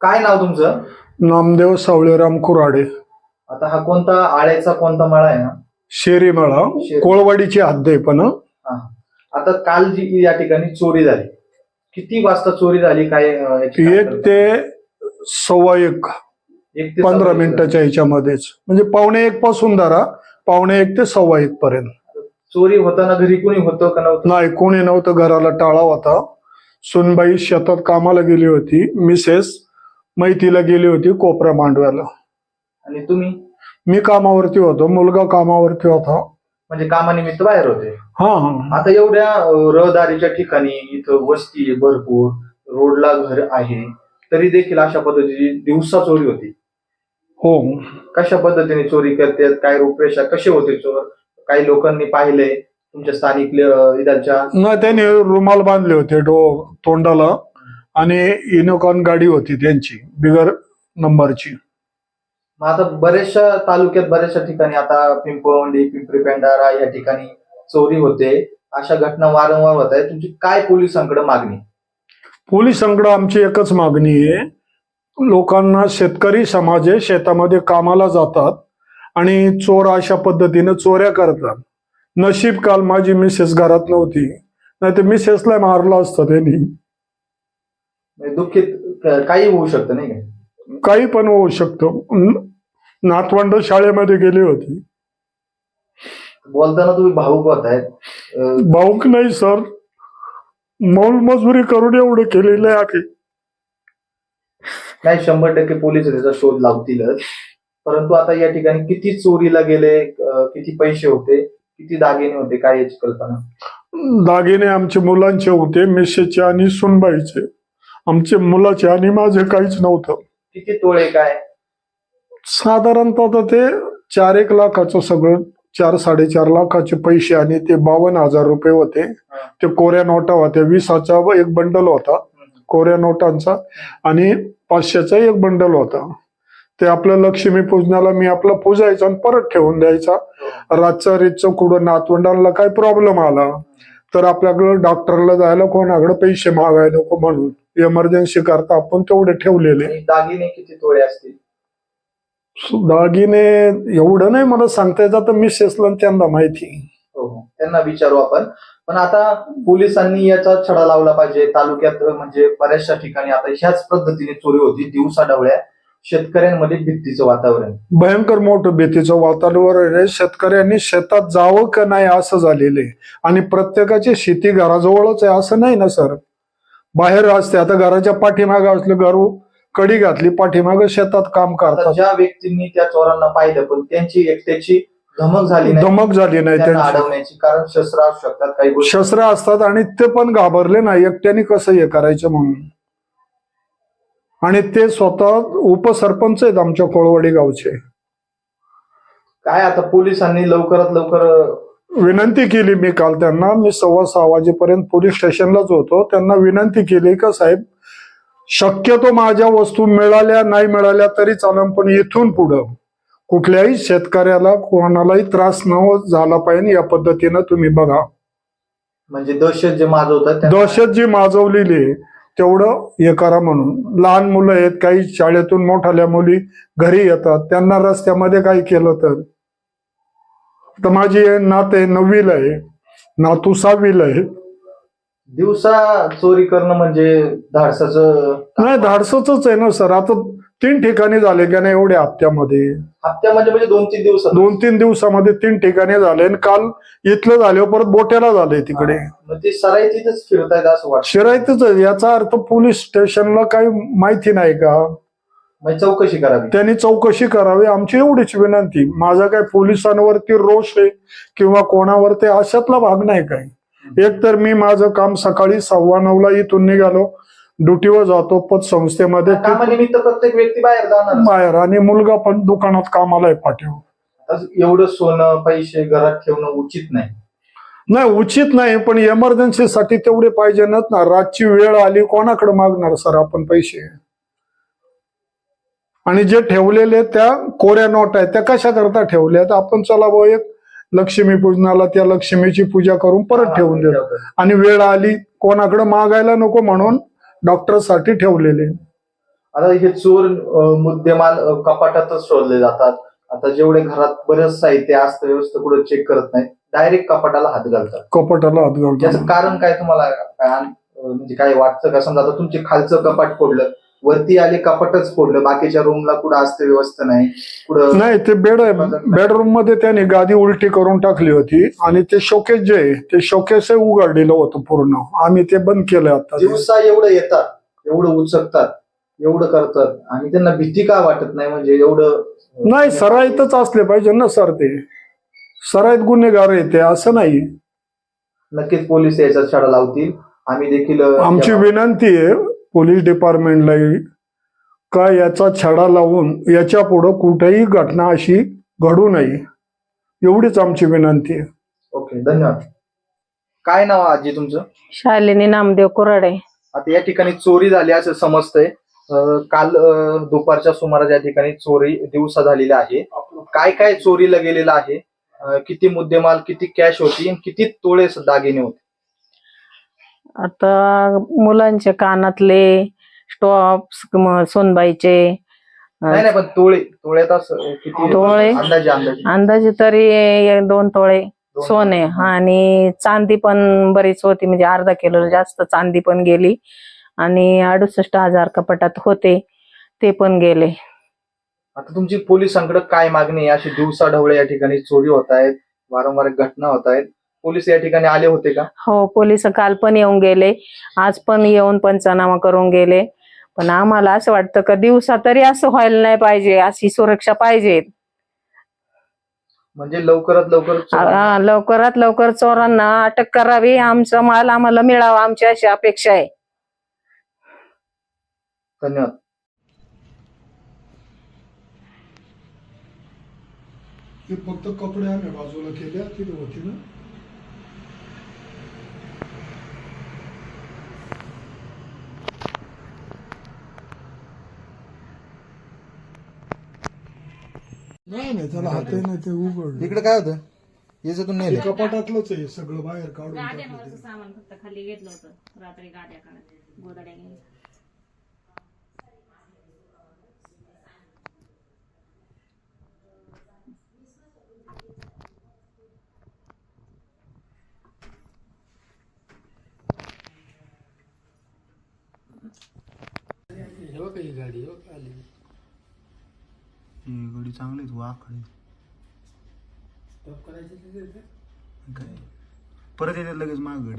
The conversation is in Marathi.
काय नाव तुमचं? नामदेव सावळेराम कुराडे. आता हा कोणता आळ्याचा कोणता मळा आहे ना शेरी. कोळवाडीची हद्द आहे पण हं. आता काल जी या ठिकाणी चोरी झाली. किती वाजता चोरी झाली? काय अं, याची काय एक? ते सव्वा एक. एक ते पंधरा सव्वा एक. मिनिटाच्या ह्याच्यामध्येच. म्हणजे पावणे एक पासून धरा पावणे एक ते सव्वा एक पर्यंत. चोरी होताना घरी कोणी होतं का नव्हतं? नाही कोणी नव्हतं. घराला टाळा होता. सुनबाई शेतात कामाला गेली होती. मिसेस मैतीला गेली होती कोपऱ्या मांडव्याला. आणि तुम्ही? मी कामावरती होतो मुलगा कामावरती होता. म्हणजे कामानिमित्त बाहेर होते? हा हा. आता एवढ्या रहदारीच्या ठिकाणी इथं वस्ती आहे भरपूर रोडला घर आहे तरी देखील अशा पद्धतीची दिवसा चोरी होती. हो. कशा पद्धतीने चोरी करतात काय रूपरेषा कसे होते चोर? काही लोकांनी पाहिले तुमच्या स्थानिक अं, इथलच्या नाही त्याने रुमाल बांधले होते डो तोंडाला. आणि इनोकॉन गाडी होती त्यांची बिगर नंबरची मग आता बऱ्याचशा तालुक्यात बऱ्याचशा ठिकाणी आता पिंपळवंडी पिंपरी पेंढारा या ठिकाणी चोरी होते. अशा घटना वारंवार होत आहेत. तुमची काय पोलिसांकडे मागणी? पोलिसांकडे आमची एकच मागणी आहे. लोकांना शेतकरी समाज आहे शेतामध्ये कामाला जातात आणि चोर अशा पद्धतीने चोऱ्या करतात. नशीब काल माझी मिसेस घरात नव्हती. नाही तर मिसेसला मारलं असतं त्यांनी. दुःखित क- काही होऊ शकतं नाही का? काही पण होऊ शकतं. नातवंड शाळेमध्ये गेली होती. बोलताना तुम्ही भाऊक होत आहेत. भाऊक नाही सर. मजुरी करून एवढं केलेलं आहे नाही शंभर टक्के पोलीस त्याचा शोध लावतीलच. परंतु आता या ठिकाणी किती चोरीला गेले किती पैसे होते किती दागिने होते काय याची कल्पना? दागिने आमचे मुलांचे होते मिसेसचे आणि सुनबाईचे. आमचे मुलाचे आणि माझे काहीच नव्हतं. किती तोळे काय? साधारणतः तर ते चार एक लाखाचं सगळं चार साडेचार लाखाचे पैसे आणि ते बावन्न हजार रुपये होते. ते कोऱ्या नोटा होत्या वीसाचा एक बंडल होता कोऱ्या नोटांचा. आणि पाचशेचा एक बंडल होता. ते आपल्या लक्ष्मी पूजनाला मी आपला पूजायचा आणि परत ठेवून द्यायचा. रातचा रेतचं कुठं नातवंडाला काय प्रॉब्लेम आला? तर आपल्याकडे डॉक्टरला जायला कोणाकडे पैसे मागायला नको म्हणून. इमर्जन्सी करता आपण तेवढे ठेवलेले. आणि दागिने किती तोळे असतील? दागिने एवढं नाही मला सांगता येत आता मिसेसला आणि त्यांना माहिती. हो हो. त्यांना विचारू आपण. पण आता पोलिसांनी याचा छडा लावला पाहिजे. तालुक्यात म्हणजे बऱ्याचशा ठिकाणी आता ह्याच पद्धतीने चोरी होती. दिवसा ढवळ्या. शेतकऱ्यांमध्ये भीतीचं वातावरण. भयंकर मोठं भीतीचं वातावरण आहे. शेतकऱ्यांनी शेतात जावं का नाही असं झालेलं आहे. आणि प्रत्येकाची शेती घराजवळच आहे असं नाही ना सर? बाहेर असते. आता घराच्या पाठीमागं असलं घरू कडी घातली पाठीमागं शेतात काम आता करतात. ज्या व्यक्तींनी त्या चोरांना पाहिलं पण त्यांची एकट्याची धमक झाली नाही धमक झाली नाही त्यांना त्यांची अडवण्याची. कारण शस्त्र असू शकतात काही गोष्टी शस्त्र असतात आणि ते पण घाबरले नाही. एकट्याने कसं हे करायचं म्हणून? आणि ते स्वतः उपसरपंच आहेत आमच्या कोळवाडी गावचे. काय आता पोलिसांनी लवकरात लवकर विनंती केली मी काल त्यांना. मी सव्वा सहा वाजेपर्यंत पोलीस स्टेशनलाच होतो. त्यांना विनंती केली का साहेब शक्यतो माझ्या वस्तू मिळाल्या नाही मिळाल्या तरी चालेल पण इथून पुढं कुठल्याही शेतकऱ्याला कोणालाही त्रास न झाला पाहिजे या पद्धतीनं तुम्ही बघा. म्हणजे दहशत जे माजवतात दहशत जी माजवलेली तेवढं हे करा म्हणून. लहान मुलं आहेत काही शाळेतून मोठाल्या मुली घरी येतात. त्यांना रस्त्यामध्ये काही केलं तर? तर माझी नात आहे नववीला आहे नातू सहावीला आहे. दिवसा चोरी करणं म्हणजे धाडसाचं नाही धाडसच आहे ना सर. आता तीन ठिकाणी झाले का नाही एवढ्या हप्त्यामध्ये? हप्त्यामध्ये म्हणजे दोन तीन दिवस दोन तीन दिवसामध्ये तीन ठिकाणी झाले आणि काल इथलं झाले परत बोट्याला झाले तिकडे. ते सराई तिथेच फिरतायत असं वाटतं. शिरायतच आहे. याचा अर्थ पोलीस स्टेशनला काही माहिती नाही का? चौकशी करावी. त्यांनी चौकशी करावी. आमची एवढीच विनंती. माझा काय पोलिसांवरती रोष आहे किंवा कोणावरती अशातला भाग नाही काय एक तर मी माझं काम सकाळी सव्वा नऊला इथून निघालो. ड्युटीवर जातो पतसंस्थेमध्ये. ते कामानिमित्त प्रत्येक व्यक्ती बाहेर जाणार. बाहेर. आणि मुलगा पण दुकानात कामाला आहे पाठीव आता एवढं सोनं पैसे घरात ठेवणं उचित नाही. नाही उचित नाही पण इमर्जन्सीसाठी तेवढे पाहिजे ना. रातची वेळ आली कोणाकडे मागणार सर आपण पैसे? आणि जे ठेवलेले त्या कोऱ्या नोट आहेत त्या कशा करता ठेवल्यात आपण चला बुवा एक लक्ष्मी पूजनाला त्या लक्ष्मीची पूजा करून परत ठेवून देतो. आणि वेळ आली कोणाकडे मागायला नको म्हणून डॉक्टरसाठी ठेवलेले. आता हे चोर मुद्देमाल कपाटातच शोधले जातात. आता जेवढे घरात बरेच साहित्य असतं व्यवस्था कुठे चेक करत नाही डायरेक्ट कपाटाला हात घालतात. कपाटाला हात याचं घालतो कारण काय तुम्हाला? म्हणजे काय वाटतं का? समजा आता तुमचे खालचं कपाट फोडलं वरती आले कपाटच फोडलं. बाकीच्या रूमला कुठं असते व्यवस्था नाही. कुठं नाही ते बेड बेडरूममध्ये त्याने गादी उलटी करून टाकली होती आणि ते शोकेस जे आहे ते शोकेस उघडलेलं होतं पूर्ण. आम्ही ते बंद केलं आता. दिवसा एवढं येतात एवढं उचकतात एवढं करतात आणि त्यांना भीती का वाटत नाही? म्हणजे एवढं नाही सराईतच असले पाहिजे ना सर ते. सराईत गुन्हेगार आहे ते असं नाही. नक्कीच पोलीस याचा छडा लावतील. आम्ही देखील आमची विनंती आहे पोलीस डिपार्टमेंटला का याचा छडा लावून याच्या पुढं कुठेही घटना अशी घडू नये. एवढीच आमची विनंती आहे. ओके धन्यवाद. काय नाव आहे आजी तुमचं? शालिनी नामदेव कुराडे. आता या ठिकाणी चोरी झाली असं समजतंय. अं, काल अं, दुपारच्या सुमारास या ठिकाणी चोरी दिवसा झालेली आहे. काय काय चोरीला गेलेलं आहे? अं, किती मुद्देमाल किती कॅश होती आणि किती तोळे दागिने होते? आता मुलांचे कानातले स्टॉप्स सोनबाईचे नाही नाही पण तोळे तोळ्यात असं किती तोळे? अंदाजे अंदाजे. अंदाजे तरी एक दोन तोळे. दोन- सोने आणि चांदी पण बरीच होती म्हणजे अर्धा किलो जास्त चांदी पण गेली. आणि अडुसष्ट हजार कपाटात होते ते पण गेले. आता तुमची पोलिसांकडे काय मागणी आहे? अशी दिवसा ढवळे या ठिकाणी चोरी होत आहेत वारंवार घटना होत आहेत. पोलीस या ठिकाणी आले होते का? हो पोलीस काल पण येऊन गेले. आज पण येऊन पंचनामा करून गेले. पण आम्हाला असं वाटतं का दिवसा तरी असं व्हायला नाही पाहिजे अशी सुरक्षा पाहिजे. म्हणजे लवकरात लवकर आ- लवकरात लवकर चोरांना अटक करावी आमचा माल आम्हाला मिळावा आमची अशी अपेक्षा आहे. धन्यवाद. हे फक्त कपडे आम्ही बाजूला केल्या तिथे होती ना? नाही नाही त्याला हात नाही ते उघड इकडे काय होतं? याच्यातून नेलं. कपाटातलंच आहे सगळं बाहेर काढून टाकलं गाड्यांवरचं सामान फक्त खाली घेतलं होतं. रात्री गाड्या काढत गोदड्या घेऊन. गडी चांगली वाकडी परत येते लगेच माग गडी